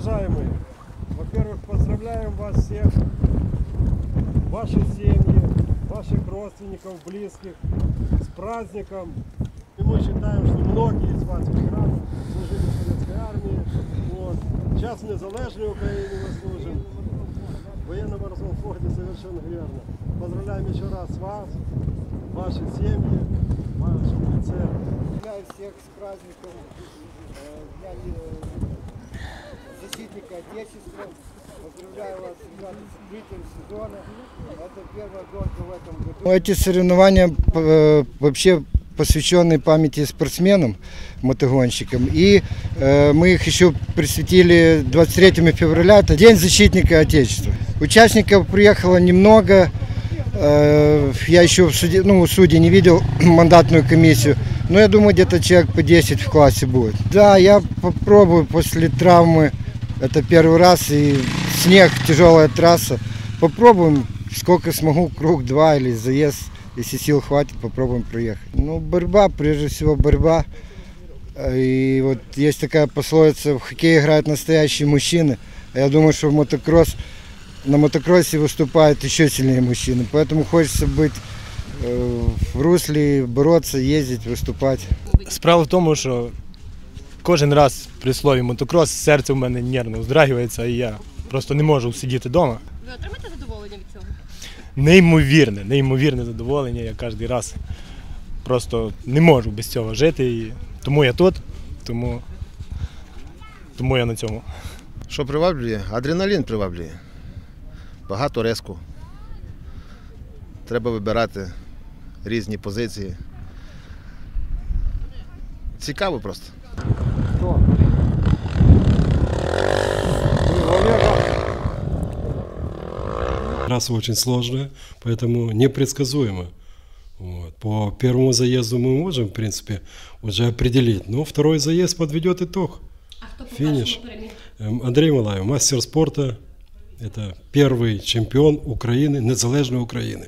уважаемые, во-первых, поздравляем вас всех, ваши семьи, ваших родственников, близких с праздником. И мы считаем, что многие из вас прекрасно служили в советской армии. Вот. Сейчас в незалежной Украине мы служим. В военно-морском флоте совершенно верно. Поздравляем еще раз вас, ваши семьи, в вашем лице. Поздравляю всех с праздником э, Дня э, защитника Отечества. Поздравляю вас, с открытием сезона. Это первая гонка в этом году. Ну, Эти соревнования э, вообще посвящены памяти спортсменам, мотогонщикам. И э, мы их еще присвятили 23 февраля, это День защитника Отечества. Участников приехало немного. Э, я еще в суде, ну, в суде не видел мандатную комиссию. Но я думаю, где-то человек по 10 в классе будет. Да, я попробую после травмы. Это первый раз и снег, тяжелая трасса. Попробуем, сколько смогу, круг два или заезд, если сил хватит, попробуем проехать. Ну, борьба, прежде всего борьба. Э, И вот есть такая пословица, в хоккей играют настоящие мужчины. А я думаю, что в мотокросс, на мотокроссе выступают еще сильнее мужчины. Поэтому хочется быть э, в русле, бороться, ездить, выступать. Справа в тому, що кожен раз при слові мотокрос серце в мене нервно вздрагується, і я просто не можу сидіти вдома. Ви отримаєте задоволення від цього? Неймовірне, неймовірне задоволення. Я кожен раз просто не можу без цього жити. І тому я тут, тому, тому я на цьому. Що приваблює? Адреналін приваблює. Багато резку. Треба вибирати різні позиції. Цікаво просто. Трасса очень сложная, поэтому непредсказуемо. Вот. По первому заезду мы можем, в принципе, уже определить. Но второй заезд подведет итог. А хто по Фініш. першому переміг? Эм, Андрей Малаев, мастер спорта. Это первый чемпион Украины, незалежной Украины.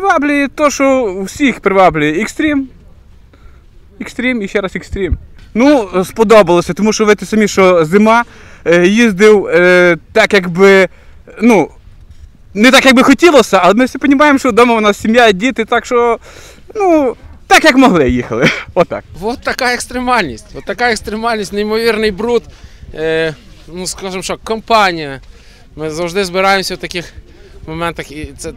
Приваблює то, що всіх приваблює. Екстрім. Екстрім і ще раз екстрім. Ну, сподобалося, тому що ви те самі, що зима е, їздив е, так, якби. Ну, не так, як би хотілося, але ми всі розуміємо, що вдома у нас сім'я, діти, так що, ну, так як могли їхали. Отак. От така екстремальність. От така екстремальність, неймовірний бруд. Е, ну, скажімо що, компанія. Ми завжди збираємося в таких моментах, і це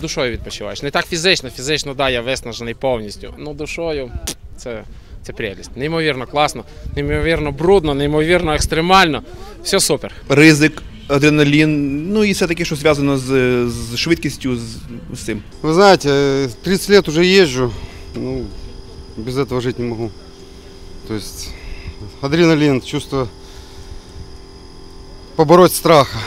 душою відпочиваєш. Не так фізично, фізично, да, я виснажений повністю. Ну, душою це, це прелість. Неймовірно класно, неймовірно брудно, неймовірно екстремально. Все супер. ризик, адреналін, ну і все таке, що зв'язано з, з швидкістю, з, з цим. Вы знаете, э, 30 лет уже езжу, ну, без этого жить не могу. То есть адреналин, чувство побороть страха.